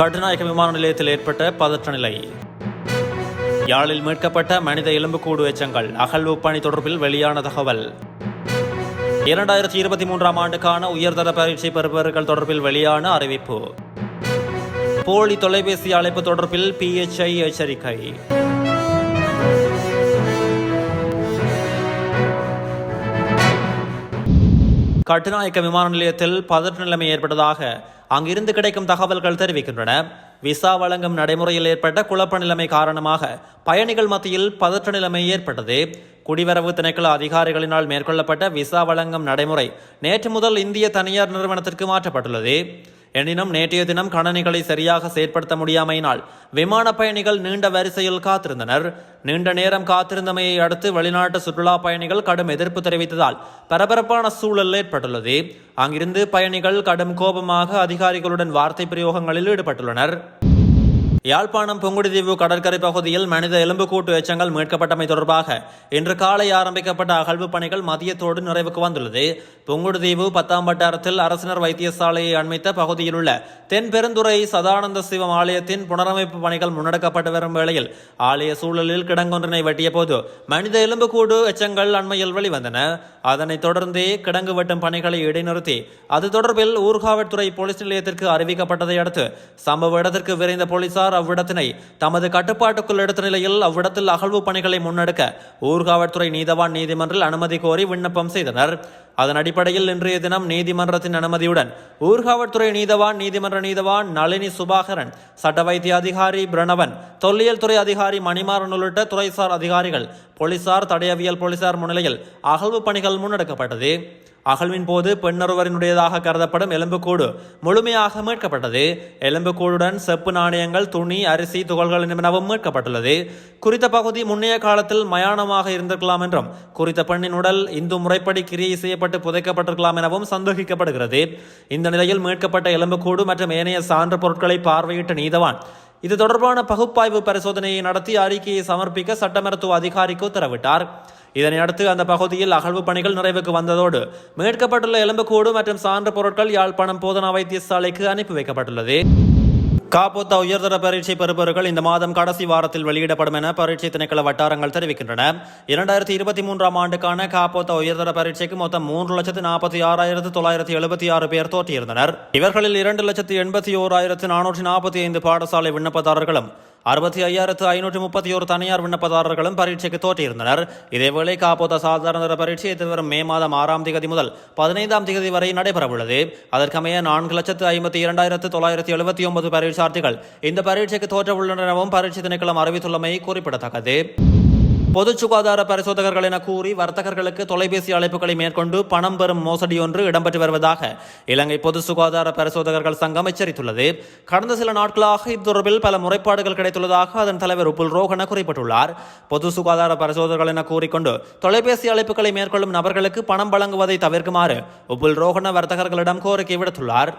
கட்டுநாயக விமான நிலையத்தில் ஏற்பட்ட பதற்ற நிலை. யாழில் மீட்கப்பட்ட மனித எலும்புக்கூடு எச்சங்கள் அகழ்வு பணி தொடர்பில் வெளியான தகவல். இரண்டாயிரத்தி இருபத்தி மூன்றாம் ஆண்டுக்கான உயர்தர பயிற்சி பெறுபவர்கள் தொடர்பில் வெளியான அறிவிப்பு. போலி தொலைபேசி அழைப்பு தொடர்பில் பிஎச்ஐ எச்சரிக்கை. கட்டுநாயக்க விமான நிலையத்தில் பதற்ற நிலைமை ஏற்பட்டதாக அங்கிருந்து கிடைக்கும் தகவல்கள் தெரிவிக்கின்றன. விசா வழங்கும் நடைமுறையில் ஏற்பட்ட குழப்ப நிலைமை காரணமாக பயணிகள் மத்தியில் பதற்ற நிலைமை ஏற்பட்டது. குடிவரவு திணைக்கள அதிகாரிகளினால் மேற்கொள்ளப்பட்ட விசா வழங்கும் நடைமுறை நேற்று முதல் இந்திய தனியார் நிறுவனத்திற்கு மாற்றப்பட்டுள்ளது. எனினும் நேற்றைய தினம் கணனிகளை சரியாக செயற்படுத்த முடியாமையினால் விமான பயணிகள் நீண்ட வரிசையில் காத்திருந்தனர். நீண்ட நேரம் காத்திருந்தமையை அடுத்து வெளிநாட்டு சுற்றுலா பயணிகள் கடும் எதிர்ப்பு தெரிவித்ததால் பரபரப்பான சூழல் ஏற்பட்டுள்ளது. அங்கிருந்து பயணிகள் கடும் கோபமாக அதிகாரிகளுடன் வார்த்தை பிரயோகங்களில் ஈடுபட்டுள்ளனர். யாழ்ப்பாணம் புங்குடிதீவு கடற்கரை பகுதியில் மனித எலும்புக்கூட்டு எச்சங்கள் மீட்கப்பட்டமை தொடர்பாக இன்று காலை ஆரம்பிக்கப்பட்ட அகழ்வு பணிகள் மதியத்தோடு நிறைவுக்கு வந்துள்ளது. புங்குடுதீவு பத்தாம் வட்டாரத்தில் அரசினர் வைத்தியசாலையை அண்மித்த பகுதியில் உள்ள தென் பெருந்துறை சதானந்த சிவம் ஆலயத்தின் புனரமைப்பு பணிகள் முன்னெடுக்கப்பட்டு வரும் வேளையில் ஆலய சூழலில் கிடங்கொன்றினை வெட்டிய போது மனித எலும்புக்கூடு எச்சங்கள் அண்மையில் வெளிவந்தன. அதனைத் தொடர்ந்தே கிடங்கு வெட்டும் பணிகளை இடைநிறுத்தி அது தொடர்பில் ஊர்காவல்துறை போலீஸ் நிலையத்திற்கு அறிவிக்கப்பட்டதை அடுத்து சம்பவ இடத்திற்கு விரைந்த போலீசார் அவ்விடத்தினை தமது கட்டுப்பாட்டுக்குள் எடுத்த நிலையில் அவ்விடத்தில் அகழ்வு பணிகளை முன்னெடுக்க ஊர்காவல்துறை நீதவான் நீதிமன்றில் அனுமதி கோரி விண்ணப்பம் செய்தனர். அதன் அடிப்படையில் இன்றைய தினம் நீதிமன்றத்தின் அனுமதியுடன் ஊர்காவல்துறை நீதவான் நீதிமன்ற நீதவான் நளினி சுபாகரன் சட்ட வைத்திய அதிகாரி பிரணவன் தொல்லியல் துறை அதிகாரி மணிமாறன் உள்ளிட்ட துறைசார் அதிகாரிகள் போலீசார் தடயவியல் போலீசார் முன்னிலையில் அகழ்வு பணிகள் முன்னெடுக்கப்பட்டது. அகழ்வின் போது பெண்ணொருவரினுடையதாக கருதப்படும் எலும்புக்கூடு முழுமையாக மீட்கப்பட்டது. எலும்புக்கூடுடன் செப்பு நாணயங்கள் துணி அரிசி துகள்கள் என்பனவும் மீட்கப்பட்டுள்ளது. குறித்த பகுதி முன்னைய காலத்தில் மயானமாக இருந்திருக்கலாம் என்றும் குறித்த பெண்ணின் உடல் இந்து முறைப்படி கிரியை செய்யப்பட்டு புதைக்கப்பட்டிருக்கலாம் எனவும் சந்தேகிக்கப்படுகிறது. இந்த நிலையில் மீட்கப்பட்ட எலும்புக்கூடு மற்றும் ஏனைய சான்று பொருட்களை பார்வையிட்ட நீதவான். இது தொடர்பான பகுப்பாய்வு பரிசோதனையை நடத்தி அறிக்கையை சமர்ப்பிக்க சட்டமருத்துவ அதிகாரிக்கு உத்தரவிட்டார். இதனை அடுத்து அந்த பகுதியில் அகழ்வு பணிகள் நிறைவுக்கு வந்ததோடு மீட்கப்பட்டுள்ள எலும்புக்கூடு மற்றும் சான்று பொருட்கள் யாழ்ப்பாணம் போதனா வைத்தியசாலைக்கு அனுப்பி வைக்கப்பட்டுள்ளது. காப்போத்தா உயர்தர பரீட்சை பெறுபவர்கள் இந்த மாதம் கடைசி வாரத்தில் வெளியிடப்படும் என பரீட்சை திணைக்கள வட்டாரங்கள் தெரிவிக்கின்றன. இரண்டாயிரத்தி இருபத்தி மூன்றாம் ஆண்டுக்கான காபோத்தா உயர்தர பரீட்சைக்கு மொத்தம் மூன்று லட்சத்து நாற்பத்தி ஆறாயிரத்து தொள்ளாயிரத்தி எழுபத்தி ஆறு பேர் தோற்றியிருந்தனர். இவர்களில் இரண்டு லட்சத்து எண்பத்தி ஓராயிரத்து நானூற்றி நாற்பத்தி ஐந்து பாடசாலை விண்ணப்பதாரர்களும் அறுபத்தி ஐயாயிரத்து ஐநூற்றி முப்பத்தி ஒரு தனியார் விண்ணப்பதாரர்களும் பரீட்சைக்கு தோற்றியிருந்தனர் இதேவேளை காப்போத சாதாரண பரீட்சை எதிர்வரும் மே மாதம் ஆறாம் தேதி முதல் பதினைந்தாம் தேதி வரை நடைபெறவுள்ளது. அதற்கமைய நான்கு லட்சத்து ஐம்பத்தி இரண்டாயிரத்து தொள்ளாயிரத்தி எழுபத்தி ஒன்பது பரீட்சார்த்திகள் இந்த பரீட்சைக்கு தோற்றவுள்ளனரவும் பரீட்சை திணைக்களம் அறிவித்துள்ளமை குறிப்பிடத்தக்கது. பொது சுகாதார பரிசோதகர்கள் என கூறி வர்த்தகர்களுக்கு தொலைபேசி அழைப்புகளை மேற்கொண்டு பணம் பெறும் மோசடி ஒன்று இடம்பெற்று வருவதாக இலங்கை பொது சுகாதார பரிசோதகர்கள் சங்கம் எச்சரித்துள்ளது. கடந்த சில நாட்களாக இத்தொடர்பில் பல முறைப்பாடுகள் கிடைத்துள்ளதாக அதன் தலைவர் உப்புல் ரோகன குறிப்பிட்டுள்ளார். பொது சுகாதார பரிசோதகர்கள் என கூறிக்கொண்டு தொலைபேசி அழைப்புகளை மேற்கொள்ளும் நபர்களுக்கு பணம் வழங்குவதை தவிர்க்குமாறு உப்புல் ரோகன வர்த்தகர்களிடம் கோரிக்கை விடுத்துள்ளார்.